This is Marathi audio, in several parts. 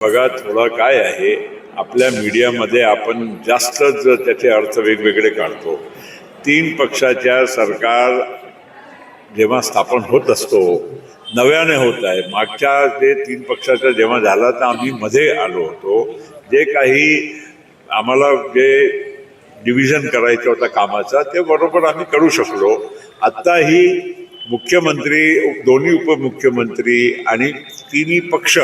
बघा थोडं काय आहे आपल्या मीडियामध्ये आपण जास्तच त्याचे अर्थ वेगवेगळे काढतो तीन पक्षाच्या सरकार जेव्हा स्थापन होत असतो नव्याने होत आहे. मागच्या जे तीन पक्षाचा जेव्हा झाला तर आम्ही मध्ये आलो होतो. जे काही आम्हाला जे डिव्हिजन करायचं होतं कामाचा ते बरोबर आम्ही करू शकलो. आत्ताही मुख्यमंत्री दोन्ही उपमुख्यमंत्री आणि तिन्ही पक्ष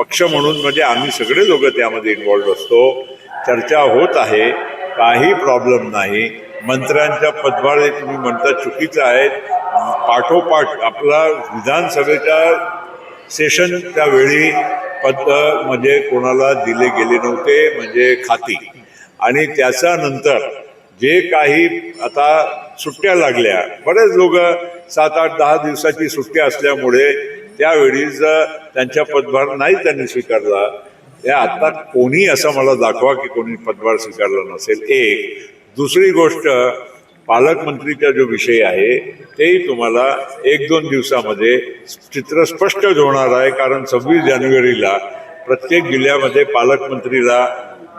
पक्ष म्हणून म्हणजे आम्ही सगळे लोक त्यामध्ये इन्वॉल्ड असतो. चर्चा होत आहे. काही प्रॉब्लेम नाही. मंत्र्यांच्या पदभार तुम्ही म्हणता चुकीचं आहे पाठोपाठ आपला विधानसभेच्या सेशनच्या वेळी पद म्हणजे कोणाला दिले गेले नव्हते म्हणजे खाती. आणि त्याच्यानंतर जे काही आता सुट्ट्या लागल्या बरेच लोक सात आठ दहा दिवसाची सुट्ट्या असल्यामुळे त्यावेळीच त्यांच्या पदभार नाही त्यांनी स्वीकारला या आता कोणी असं मला दाखवा की कोणी पदभार स्वीकारला नसेल. एक. दुसरी गोष्ट पालकमंत्रीचा जो विषय आहे तेही तुम्हाला एक दोन दिवसामध्ये चित्र स्पष्ट होणार आहे कारण सव्वीस जानेवारीला प्रत्येक जिल्ह्यामध्ये पालकमंत्रीला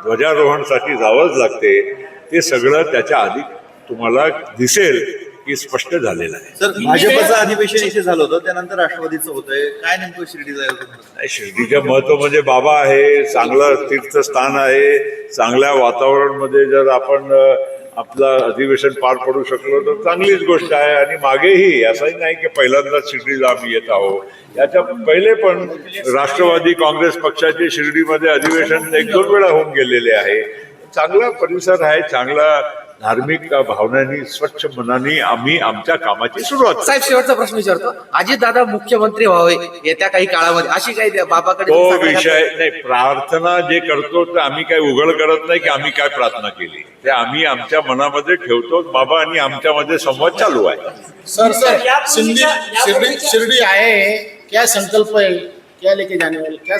ध्वजारोहणसाठी जावंच लागते. ते सगळं त्याच्या आधी तुम्हाला दिसेल. की स्पष्ट झालेलं आहे. सर भाजपचं अधिवेशन इथे झालं होतं त्यानंतर राष्ट्रवादीचं होतंय. काय नेमकं शिर्डीचं आयोजन? नाही, शिर्डीचं महत्त्व म्हणजे बाबा आहे चांगलं तीर्थस्थान आहे चांगल्या वातावरणमध्ये जर आपण अ, आपलं अधिवेशन पार पडू शकलो तर चांगलीच गोष्ट आहे. आणि मागेही असंही नाही की पहिल्यांदाच शिर्डीला आम्ही येत आहोत. याच्या पहिले पण राष्ट्रवादी काँग्रेस पक्षाचे शिर्डीमध्ये अधिवेशन एक दोन वेळा होऊन गेलेले आहे. चांगला परिसर आहे चांगला धार्मिक भावनांनी स्वच्छ मनाने आम्ही आमच्या कामाची सुरुवात. साहेब शेवटचा प्रश्न विचारतो. अजित दादा मुख्यमंत्री व्हावे येत्या काही काळामध्ये अशी काही बाबाकडे तो विषय नाही प्रार्थना जे करतो तर आम्ही काही उघड करत नाही की आम्ही काय प्रार्थना केली. ते आम्ही आमच्या मनामध्ये ठेवतो बाबा आणि आमच्यामध्ये संवाद चालू आहे. सर सर शिर्डी शिर्डी भूमिका- शिर्डी आए हैं क्या संकल्प है? क्या लेके जाने वाले क्या